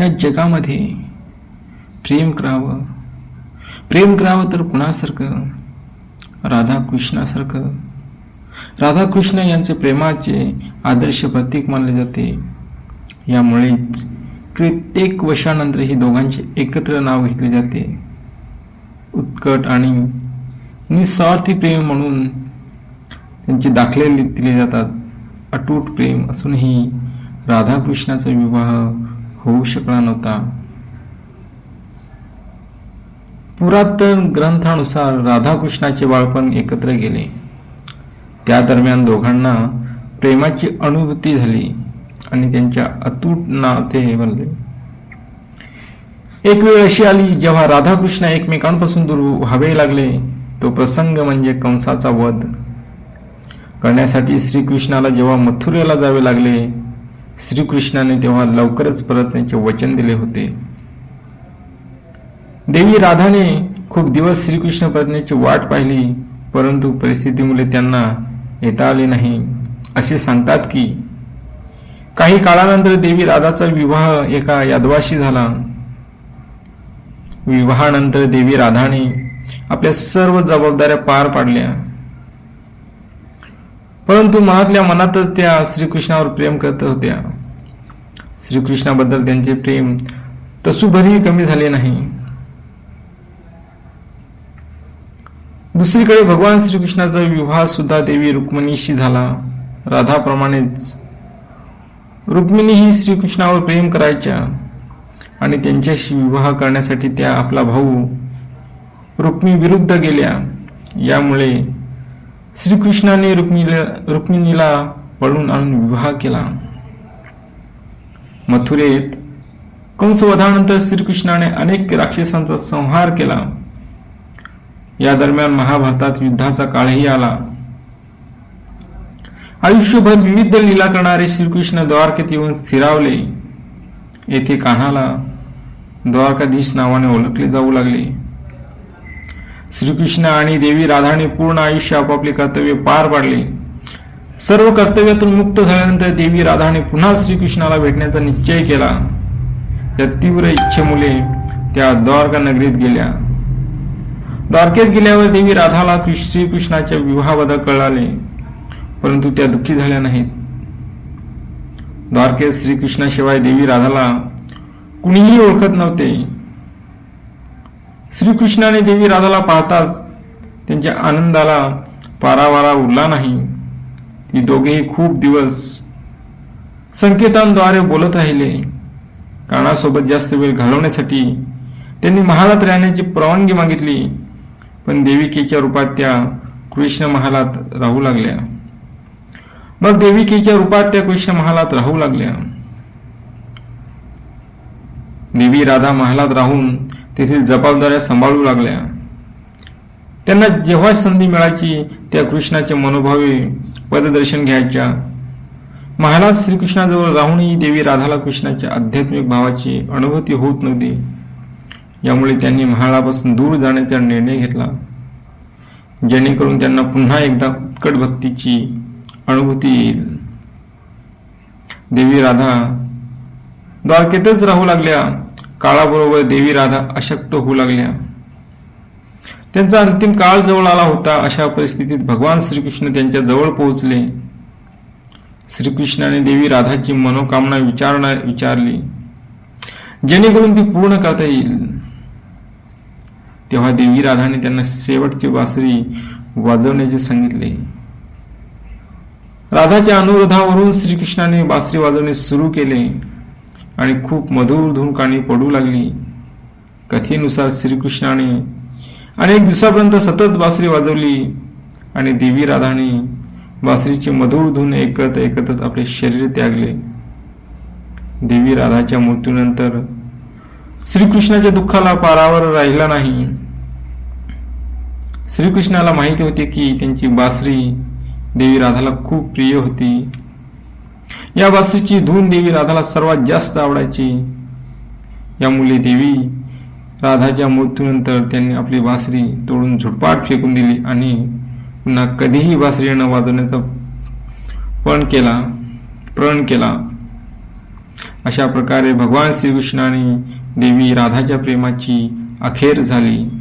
या जगामध्ये प्रेम करावं. प्रेम करावं तर कुणासारखं? राधाकृष्णासारखं. राधाकृष्ण यांचे प्रेमाचे आदर्श प्रतीक मानले जाते. यामुळेच कित्येक वर्षानंतर ही दोघांचे एकत्र नाव घेतले जाते. उत्कट आणि निस्वार्थी प्रेम म्हणून त्यांचे दाखले दिले जातात. अटूट प्रेम असूनही राधाकृष्णाचा विवाह होऊ शकला नव्हता. पुरातन ग्रंथानुसार राधाकृष्णाचे बाळपण एकत्र गेले. त्या दरम्यान दोघांना प्रेमाची अनुभूती झाली आणि त्यांच्या अतूट नाते बनले. एक वेळ अशी आली जेव्हा राधाकृष्ण एकमेकांपासून दूर व्हावे लागले. तो प्रसंग म्हणजे कंसाचा वध. करण्यासाठी श्रीकृष्णाला जेव्हा मथुरेला जावे लागले श्रीकृष्णाने तेव्हा लवकरच परतण्याचे वचन दिले होते. देवी राधाने खूप दिवस श्रीकृष्ण परतण्याची वाट पाहिली परंतु परिस्थितीमुळे त्यांना येता आले नाही. असे सांगतात की काही काळानंतर देवी राधाचा विवाह एका यादवाशी झाला. विवाहानंतर देवी राधाने आपल्या सर्व जबाबदाऱ्या पार पाडल्या. परंतु मनातल्या मनातच त्या श्रीकृष्णावर प्रेम करत होत्या. श्रीकृष्णाबद्दल त्यांचे प्रेम तसुभरी कमी झाले नाही. दुसरीकडे भगवान श्रीकृष्णाचा विवाह सुद्धा देवी रुक्मिणीशी झाला. राधाप्रमाणेच. रुक्मिणीही श्रीकृष्णावर प्रेम करायच्या आणि त्यांच्याशी विवाह करण्यासाठी त्या आपला भाऊ रुक्मी विरुद्ध गेल्या. यामुळे श्रीकृष्णाने रुक्मिणीला रुक्मिणीला पळून आणून विवाह केला. मथुरेत कंसवधानंतर श्रीकृष्णाने अनेक राक्षसांचा संहार केला. या दरम्यान महाभारतात युद्धाचा काळही आला. आयुष्यभर विविध लीला करणारे श्रीकृष्ण द्वारकेत येऊन स्थिरावले. येथे कान्हाला द्वारकाधीश नावाने ओळखले जाऊ लागले. श्रीकृष्ण आणि देवी राधाने पूर्ण आयुष्य आपापले कर्तव्य पार पाडले. सर्व कर्तव्यातून मुक्त झाल्यानंतर देवी राधाने पुन्हा श्रीकृष्णाला भेटण्याचा निश्चय केला. या तीव्र इच्छेमुळे त्या द्वारका नगरीत गेल्या. द्वारकेत गेल्यावर देवी राधाला श्रीकृष्णाच्या विवाहाबद्दल कळाले परंतु त्या दुःखी झाल्या नाहीत. द्वारकेत श्रीकृष्णाशिवाय देवी राधाला कुणीही ओळखत नव्हते. श्रीकृष्णाने देवी राधाला पाहताच त्यांच्या आनंदाला पारावारा उरला नाही. ती दोघेही खूप दिवस संकेतांद्वारे बोलत राहिले. कानासोबत जास्त वेळ घालवण्यासाठी त्यांनी महालात राहण्याची परवानगी मागितली. पण देविकेच्या रूपात त्या कृष्ण महालात राहू लागल्या. मग देविकेच्या रूपात त्या कृष्ण महालात राहू लागल्या. देवी राधा महालात राहून तेथील जबाबदाऱ्या सांभाळू लागल्या. त्यांना जेव्हा संधी मिळायची त्या कृष्णाचे मनोभावे पददर्शन घ्यायच्या. महाराज श्रीकृष्णाजवळ राहूनही देवी राधाला कृष्णाच्या आध्यात्मिक भावाची अनुभूती होत नव्हती. यामुळे त्यांनी महालापासून दूर जाण्याचा निर्णय घेतला. जेणेकरून त्यांना पुन्हा एकदा उत्कट भक्तीची अनुभूती येईल. देवी राधा द्वारकेतच राहू लागल्या. काळाबरोबर देवी राधा अशक्त होऊ लागल्या. त्यांचा अंतिम काळ जवळ आला होता अशा परिस्थितीत भगवान श्रीकृष्ण त्यांच्या जवळ पोहोचले. श्रीकृष्णाने देवी राधाची मनोकामना विचारणार विचारली. जेणेकरून ती पूर्ण करता येईल. तेव्हा देवी राधाने त्यांना शेवटची बासरी वाजवण्याचे सांगितले. राधाच्या अनुरोधावरून श्रीकृष्णाने बासरी वाजवणे सुरू केले. आणि खूप मधुर धून काणी पडू लागली. कथेनुसार श्रीकृष्णाने अनेक दिवसापर्यंत सतत बासरी वाजवली आणि देवी राधाने बासरीची मधुर धून ऐकत ऐकतच आपले शरीर त्यागले. देवी राधाच्या मृत्यूनंतर श्रीकृष्णाच्या दुःखाला पारावर राहिला नाही. श्रीकृष्णाला माहिती होते की त्यांची बासरी देवी राधाला खूप प्रिय होती. या बासरीची धून देवी राधाला सर्वात जास्त आवडायची. यामुळे देवी राधाच्या मृत्यूनंतर त्यांनी आपली बासरी तोडून झुटपाट फेकून दिली आणि पुन्हा कधीही बासरी न वाजवण्याचा पण केला प्रण केला. अशा प्रकारे भगवान श्रीकृष्णाने देवी राधाच्या प्रेमाची अखेर झाली.